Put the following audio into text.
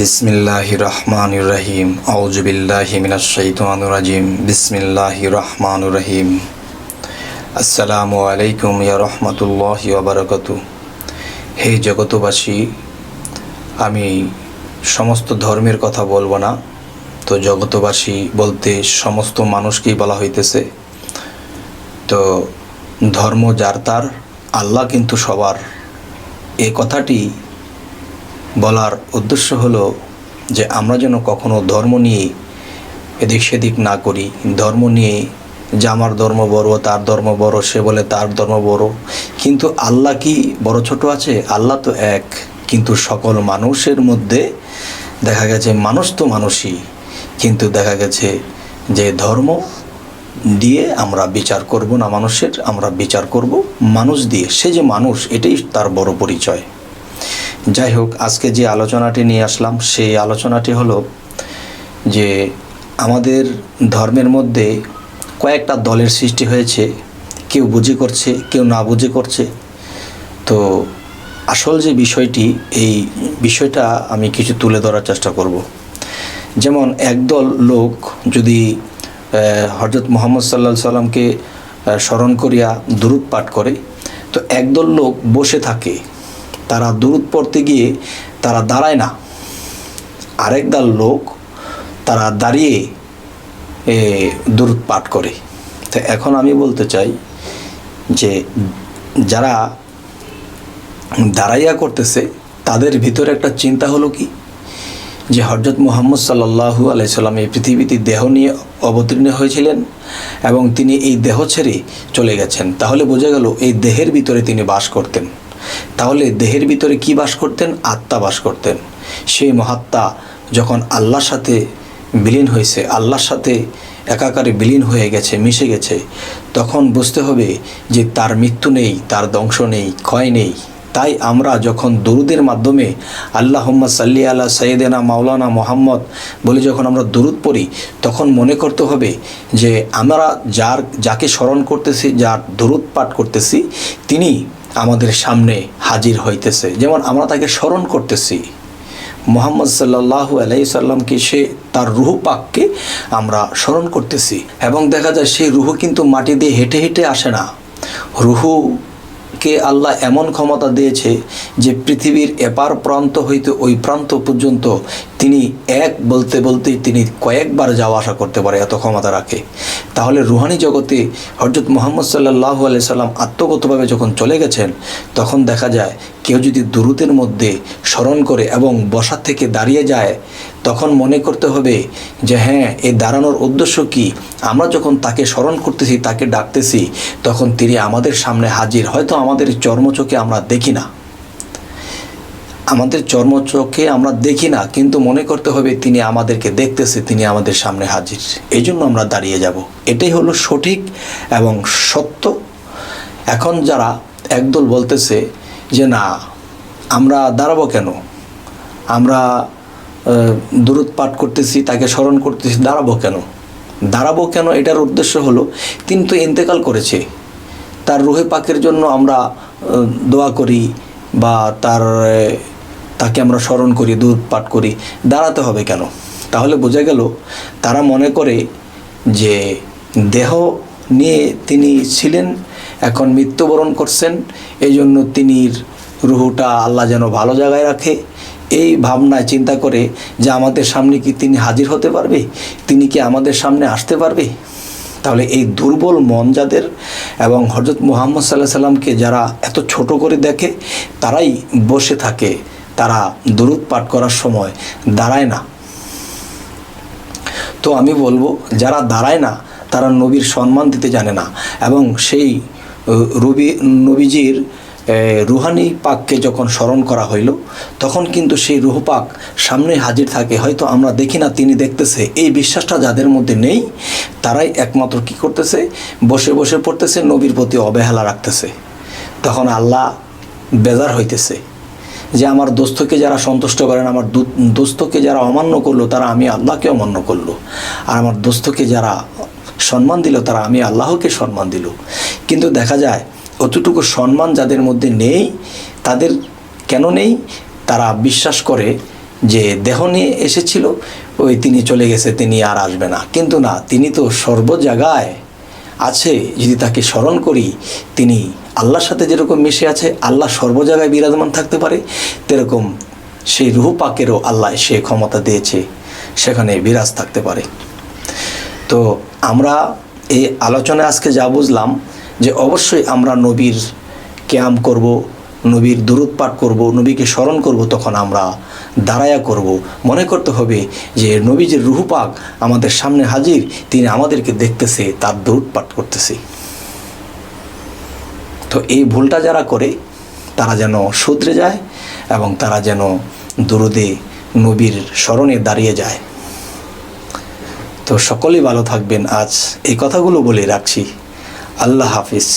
বিসমিল্লাহ রহমান রহিম আউজবিল্লাহ মিনাশাইতানুরাজিম বিসমিল্লাহ রহমান রহিম আসসালামু আলাইকুম ইয়া রহমতুল্লাহ বারাকাতু হে জগতবাসী আমি সমস্ত ধর্মের কথা বলব না। তো জগতবাসী বলতে সমস্ত মানুষকেই বলা হইতেছে। তো ধর্ম যার তার, আল্লাহ কিন্তু সবার। এ কথাটি বলার উদ্দেশ্য হলো যে আমরা যেন কখনো ধর্ম নিয়ে এদিক সেদিক না করি। ধর্ম নিয়ে যে আমার ধর্ম বড়, তার ধর্ম বড়, সে বলে তার ধর্ম বড়। কিন্তু আল্লাহ কি বড় ছোট আছে? আল্লাহ তো এক। কিন্তু সকল মানুষের মধ্যে দেখা গেছে মানুষ তো মানুষই। কিন্তু দেখা গেছে যে ধর্ম দিয়ে আমরা বিচার করব না মানুষের, আমরা বিচার করব মানুষ দিয়ে। সে যে মানুষ, এটাই তার বড় পরিচয়। যাই হোক, আজকে যে আলোচনাটি নিয়ে আসলাম, সেই আলোচনাটি হলো যে আমাদের ধর্মের মধ্যে কয়েকটা দলের সৃষ্টি হয়েছে, কেউ বুঝে করছে, কেউ না বুঝে করছে। তো আসল যে বিষয়টি, এই বিষয়টা আমি কিছু তুলে ধরার চেষ্টা করব। যেমন একদল লোক যদি হজরত মোহাম্মদ সাল্লা সাল্লামকে স্মরণ করিয়া দুরুদ পাঠ করে, তো একদল লোক বসে থাকে। তারা দুরুদ পড়তে গিয়ে তারা দাঁড়ায় না। আরেক দল লোক তারা দাঁড়িয়ে এ, দুরুদ পাঠ করে। তো এখন আমি বলতে চাই যে যারা দাঁড়াইয়া করতেছে তাদের ভিতরে একটা চিন্তা হলো কি? যে হজরত মোহাম্মদ সাল্লাহু আলাইসাল্লাম এই পৃথিবীতে দেহ নিয়ে অবতীর্ণ হয়েছিলেন এবং তিনি এই দেহ ছেড়ে চলে গেছেন। তাহলে বোঝা গেল এই দেহের ভিতরে তিনি বাস করতেন। তাহলে দেহের ভিতরে কি বাস করতেন? আত্মা বাস করতেন। সেই মহাত্মা যখন আল্লাহর সাথে বিলীন হয়েছে, আল্লাহর সাথে একাকারে বিলীন হয়ে গেছে, মিশে গেছে, তখন বুঝতে হবে যে তার মৃত্যু নেই, তার ধ্বংস নেই, ক্ষয় নেই। তাই আমরা যখন দরুদের মাধ্যমে আল্লাহ সাল্লি আল্লাহ সৈয়দেনা মাওলানা মোহাম্মদ বলে যখন আমরা দরুদ পড়ি, তখন মনে করতে হবে যে আমরা যার, যাকে স্মরণ করতেছি, যার দরুদ পাঠ করতেছি, তিনি আমাদের সামনে হাজির হইতেছে। যেমন আমরা তাকে স্মরণ করতেছি। মোহাম্মদ সাল্লাহু আলাইসাল্লামকে সে তার রুহু পাককে আমরা স্মরণ করতেছি। এবং দেখা যায় সেই রুহু কিন্তু মাটি দিয়ে হেঁটে হেঁটে আসে না। রুহুকে আল্লাহ এমন ক্ষমতা দিয়েছে যে পৃথিবীর এপার প্রান্ত হইতে ওই প্রান্ত পর্যন্ত তিনি এক বলতে বলতেই তিনি কয়েকবার যাওয়া আসা করতে পারে এত ক্ষমতা রাখে। তাহলে রুহানি জগতে হজরত মোহাম্মদ সাল্লাহ সাল্লাম আত্মগতভাবে যখন চলে গেছেন, তখন দেখা যায় কেউ যদি দুরুতের মধ্যে স্মরণ করে এবং বসার থেকে দাঁড়িয়ে যায় তখন মনে করতে হবে যে হ্যাঁ এই দাঁড়ানোর উদ্দেশ্য কি? আমরা যখন তাকে স্মরণ করতেছি, তাকে ডাকতেছি, তখন তিনি আমাদের সামনে হাজির। হয়তো আমাদের চর্মচোখে আমরা দেখি না। আমাদের চর্মচোখে আমরা দেখি না, কিন্তু মনে করতে হবে তিনি আমাদেরকে দেখতেছে, তিনি আমাদের সামনে হাজির। এই জন্য আমরা দাঁড়িয়ে যাব। এটাই হলো সঠিক এবং সত্য। এখন যারা একদল বলতেছে যে, না, আমরা দাঁড়াবো কেন? আমরা দূরত পাঠ করতেছি, তাকে স্মরণ করতেছি, দাঁড়াবো কেন? দাঁড়াবো কেন? এটার উদ্দেশ্য হলো, তিনি তো ইন্তেকাল করেছে। তার রুহে পাকের জন্য আমরা দোয়া করি বা তার তাকে আমরা স্মরণ করি দুধ পাঠ করি। দাঁড়াতে হবে কেন? তাহলে বোঝা গেল, তারা মনে করে যে দেহ নিয়ে তিনি ছিলেন, এখন মৃত্যুবরণ করছেন এই জন্য তিনি রুহুটা আল্লাহ যেন ভালো জায়গায় রাখে। এই ভাবনায় চিন্তা করে যে আমাদের সামনে কি তিনি হাজির হতে পারবে? তিনি কি আমাদের সামনে আসতে পারবে? তাহলে এই দুর্বল মন যাদের এবং হজরত মুহাম্মদ সাল্লাহ সাল্লামকে যারা এত ছোট করে দেখে, তারাই বসে থাকে, তারা দরুদ পাঠ করার সময় দাঁড়ায় না। তো আমি বলব, যারা দাঁড়ায় না, তারা নবীর সম্মান দিতে জানে না এবং সেই রবি নবীজির রুহানি পাককে যখন স্মরণ করা হইল, তখন কিন্তু সেই রুহ পাক সামনে হাজির থাকে। হয়তো আমরা দেখি না, তিনি দেখতেছে। এই বিশ্বাসটা যাদের মধ্যে নেই, তারাই একমাত্র কি করতেছে? বসে বসে পড়তেছে, নবীর প্রতি অবহেলা রাখতেছে। তখন আল্লাহ বেজার হইতেছে যে, আমার দোস্তকে যারা সন্তুষ্ট করেন, আমার দোস্তকে যারা অমান্য করল, তারা আমি আল্লাহকে অমান্য করল। আর আমার দোস্তকে যারা সম্মান দিল, তারা আমি আল্লাহকে সম্মান দিল। কিন্তু দেখা যায় অতটুকু সম্মান যাদের মধ্যে নেই, তাদের কেন নেই? তারা বিশ্বাস করে যে দেহ নিয়ে এসেছিল, ওই তিনি চলে গেছে, তিনি আর আসবে না। কিন্তু না, তিনি তো সর্ব জায়গায় আছে। যদি তাকে স্মরণ করি, তিনি আল্লাহর সাথে যেরকম মিশে আছে, আল্লাহ সর্ব জায়গায় বিরাজমান থাকতে পারে, তেরকম সেই রুহু পাকেরও আল্লাহ সে ক্ষমতা দিয়েছে, সেখানে বিরাজ থাকতে পারে। তো আমরা এই আলোচনায় আজকে যা বুঝলাম যে অবশ্যই আমরা নবীর ক্যাম করব, নবীর দূরত পাঠ করব, নবীকে স্মরণ করব, তখন আমরা দাঁড়ায়া করব। মনে করতে হবে যে নবী যে রুহু পাক আমাদের সামনে হাজির, তিনি আমাদেরকে দেখতেছে, তার দূরত পাঠ করতেছে। তো এই ভুলটা যারা করে, তারা যেন শুধরে যায় এবং তারা যেন দুরুদে নবীর স্মরণে দাঁড়িয়ে যায়। তো সকলেই ভালো থাকবেন। আজ এই কথাগুলো বলে রাখছি। আল্লাহ হাফিজ